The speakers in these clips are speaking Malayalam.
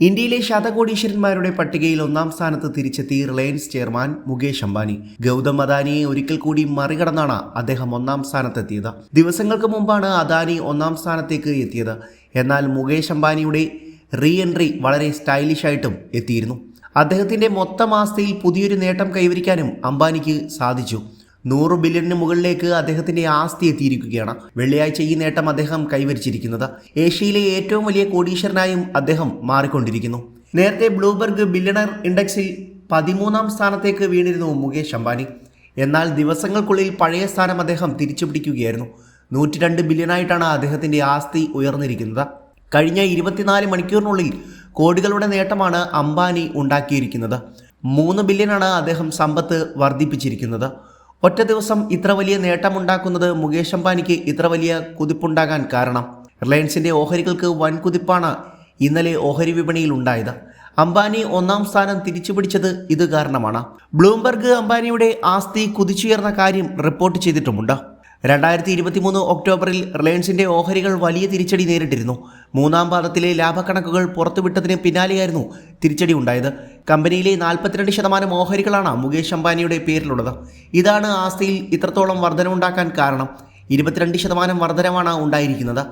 ഇന്ത്യയിലെ ശതകോടീശ്വരന്മാരുടെ പട്ടികയിൽ ഒന്നാം സ്ഥാനത്ത് തിരിച്ചെത്തി റിലയൻസ് ചെയർമാൻ മുകേഷ് അംബാനി. ഗൗതം അദാനിയെ ഒരിക്കൽ കൂടി മറികടന്നാണ് അദ്ദേഹം ഒന്നാം സ്ഥാനത്തെത്തിയത്. ദിവസങ്ങൾക്ക് മുമ്പാണ് അദാനി ഒന്നാം സ്ഥാനത്തേക്ക് എത്തിയത്. എന്നാൽ മുകേഷ് അംബാനിയുടെ റീ എൻട്രി വളരെ സ്റ്റൈലിഷായിട്ടും എത്തിയിരുന്നു. അദ്ദേഹത്തിന്റെ മൊത്തം ആസ്തിയിൽ പുതിയൊരു നേട്ടം കൈവരിക്കാനും അംബാനിക്ക് സാധിച്ചു. നൂറ് ബില്യണിന് മുകളിലേക്ക് അദ്ദേഹത്തിന്റെ ആസ്തി എത്തിയിരിക്കുകയാണ്. വെള്ളിയാഴ്ച ഈ നേട്ടം അദ്ദേഹം കൈവരിച്ചിരിക്കുന്നത്. ഏഷ്യയിലെ ഏറ്റവും വലിയ കോടീശ്വരനായും അദ്ദേഹം മാറിക്കൊണ്ടിരിക്കുന്നു. നേരത്തെ ബ്ലൂബർഗ് ബില്യണർ ഇൻഡെക്സിൽ പതിമൂന്നാം സ്ഥാനത്തേക്ക് വീണിരുന്നു മുകേഷ് അംബാനി. എന്നാൽ ദിവസങ്ങൾക്കുള്ളിൽ പഴയ സ്ഥാനം അദ്ദേഹം തിരിച്ചുപിടിക്കുകയായിരുന്നു. നൂറ്റി രണ്ട് ബില്യണായിട്ടാണ് അദ്ദേഹത്തിന്റെ ആസ്തി ഉയർന്നിരിക്കുന്നത്. കഴിഞ്ഞ ഇരുപത്തിനാല് മണിക്കൂറിനുള്ളിൽ കോടികളുടെ നേട്ടമാണ് അംബാനി ഉണ്ടാക്കിയിരിക്കുന്നത്. മൂന്ന് ബില്യനാണ് അദ്ദേഹം സമ്പത്ത് വർദ്ധിപ്പിച്ചിരിക്കുന്നത്. ഒറ്റ ദിവസം ഇത്ര വലിയ നേട്ടമുണ്ടാക്കുന്നത് മുകേഷ് അംബാനിക്ക് ഇത്ര വലിയ കുതിപ്പുണ്ടാകാൻ കാരണം. റിലയൻസിന്റെ ഓഹരികൾക്ക് വൻ കുതിപ്പാണ് ഇന്നലെ ഓഹരി വിപണിയിൽ ഉണ്ടായത്. അംബാനി ഒന്നാം സ്ഥാനം തിരിച്ചു തിരിച്ചുപിടിച്ചത് ഇത് കാരണമാണ്. ബ്ലൂംബർഗ് അംബാനിയുടെ ആസ്തി കുതിച്ചുയർന്ന കാര്യം റിപ്പോർട്ട് ചെയ്തിട്ടുമുണ്ട്. രണ്ടായിരത്തി ഇരുപത്തിമൂന്ന് ഒക്ടോബറിൽ റിലയൻസിന്റെ ഓഹരികൾ വലിയ തിരിച്ചടി നേരിട്ടിരുന്നു. മൂന്നാം പാദത്തിലെ ലാഭക്കണക്കുകൾ പുറത്തുവിട്ടതിന് പിന്നാലെയായിരുന്നു തിരിച്ചടി ഉണ്ടായത്. കമ്പനിയിലെ നാൽപ്പത്തിരണ്ട് ശതമാനം ഓഹരികളാണ് മുകേഷ് അംബാനിയുടെ പേരിലുള്ളത്. ഇതാണ് ആസ്തിയിൽ ഇത്രത്തോളം വർധനമുണ്ടാക്കാൻ കാരണം. ഇരുപത്തിരണ്ട് ശതമാനം വർധനമാണ് ഉണ്ടായിരിക്കുന്നത്.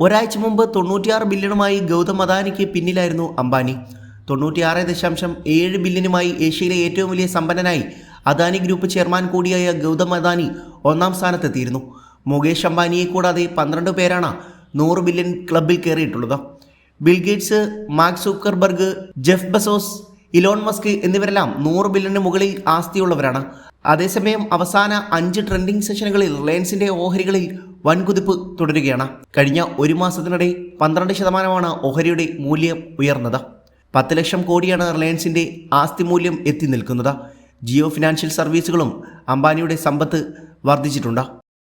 ഒരാഴ്ച മുമ്പ് തൊണ്ണൂറ്റിയാറ് ബില്യണുമായി ഗൗതം അദാനിക്ക് പിന്നിലായിരുന്നു അംബാനി. തൊണ്ണൂറ്റിയാറ് ദശാംശം ഏഴ് ബില്യനുമായി ഏഷ്യയിലെ ഏറ്റവും വലിയ സമ്പന്നനായി അദാനി ഗ്രൂപ്പ് ചെയർമാൻ കൂടിയായ ഗൗതം അദാനി ഒന്നാം സ്ഥാനത്തെത്തിയിരുന്നു. മുകേഷ് അംബാനിയെ കൂടാതെ പന്ത്രണ്ട് പേരാണ് നൂറ് ബില്യൺ ക്ലബിൽ കയറിയിട്ടുള്ളത്. Bill Gates Mark Zuckerberg Jeff Bezos Elon Musk എന്നിവരെല്ലാം നൂറ് ബില്യണിന് മുകളിൽ ആസ്തിയുള്ളവരാണ്. അതേസമയം അവസാന അഞ്ച് ട്രെൻഡിംഗ് സെഷനുകളിൽ റിലയൻസിന്റെ ഓഹരികളിൽ വൻകുതിപ്പ് തുടരുകയാണ്. കഴിഞ്ഞ ഒരു മാസത്തിനിടെ പന്ത്രണ്ട് ശതമാനമാണ് ഓഹരിയുടെ മൂല്യം ഉയർന്നത്. പത്ത് ലക്ഷം കോടിയാണ് റിലയൻസിന്റെ ആസ്തി മൂല്യം എത്തി നിൽക്കുന്നത്. ജിയോ ഫിനാൻഷ്യൽ സർവീസുകളും അംബാനിയുടെ സമ്പത്ത് വർദ്ധിച്ചിട്ടുണ്ട്?